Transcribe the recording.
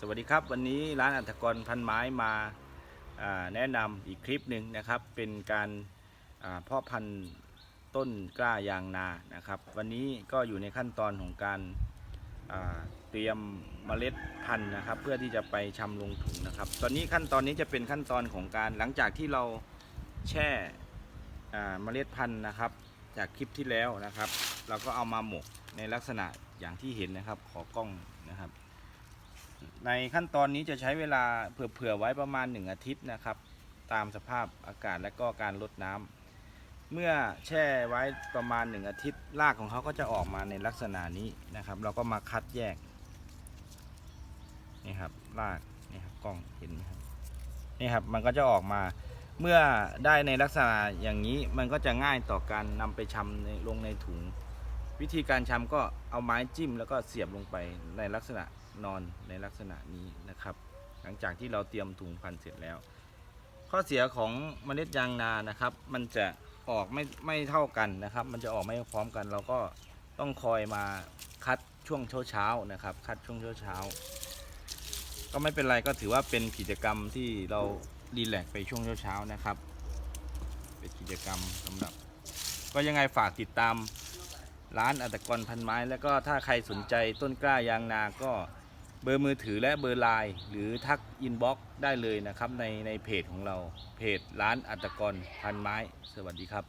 สวัสดีครับ วันนี้ร้านอัตกรพันไม้มาาแนะนำอีกคลิปหนึ่งนะครับ เป็นการอ่าเพาะพันธุ์ต้นกล้ายางนานะครับ วันนี้ก็อยู่ในขั้นตอนของการาเตรียมเมล็ดพันธุ์นะครับ เพื่อที่จะไปชำลงถุงนะครับ ตอนนี้ขั้นตอนนี้จะเป็นขั้นตอนของการหลังจากที่เราแช่เมล็ดพันธุ์นะครับ จากคลิปที่แล้วนะครับ เราก็เอามาหมกในลักษณะอย่างที่เห็นนะครับ ขอกล้องนะครับ ในขั้นตอนนี้จะใช้เวลาเผื่อๆไว้ประมาณ 1 อาทิตย์นะครับ ตามสภาพอากาศและก็การลดน้ำเมื่อแช่ไว้ประมาณ 1 อาทิตย์รากของเขาก็จะออกมาในลักษณะนี้นะครับ เราก็มาคัดแยกนี่ครับรากนี่ครับกล้องเห็นไหมครับนี่ครับมันก็จะออกมาเมื่อได้ในลักษณะอย่างนี้มันก็จะง่ายต่อการนำไปชำลงในถุง วิธีการชำก็เอาไม้จิ้มแล้วก็เสียบลงไปในลักษณะนอนในลักษณะนี้นะครับ หลังจากที่เราเตรียมถุงพันเสร็จแล้ว ข้อเสียของเมล็ดยางนานะครับ มันจะออกไม่ไม่เท่ากันนะครับ มันจะออกไม่พร้อมกัน เราก็ต้องคอยมาคัดช่วงเช้าเช้าๆนะครับ คัดช่วงเช้าเช้าๆก็ไม่เป็นไรก็ถือว่าเป็นกิจกรรมที่เรารีแลกไปช่วงเช้าเช้าๆนะครับ เป็นกิจกรรมสำหรับ ก็ยังไงฝากติดตาม ร้านอัตกรพันไม้ แล้วก็ถ้าใครสนใจต้นกล้ายางนาก็เบอร์มือถือและเบอร์ไลน์หรือทักอินบ็อกซ์ได้เลยนะครับในในเพจของเราเพจร้านอัตกรพันไม้ สวัสดีครับ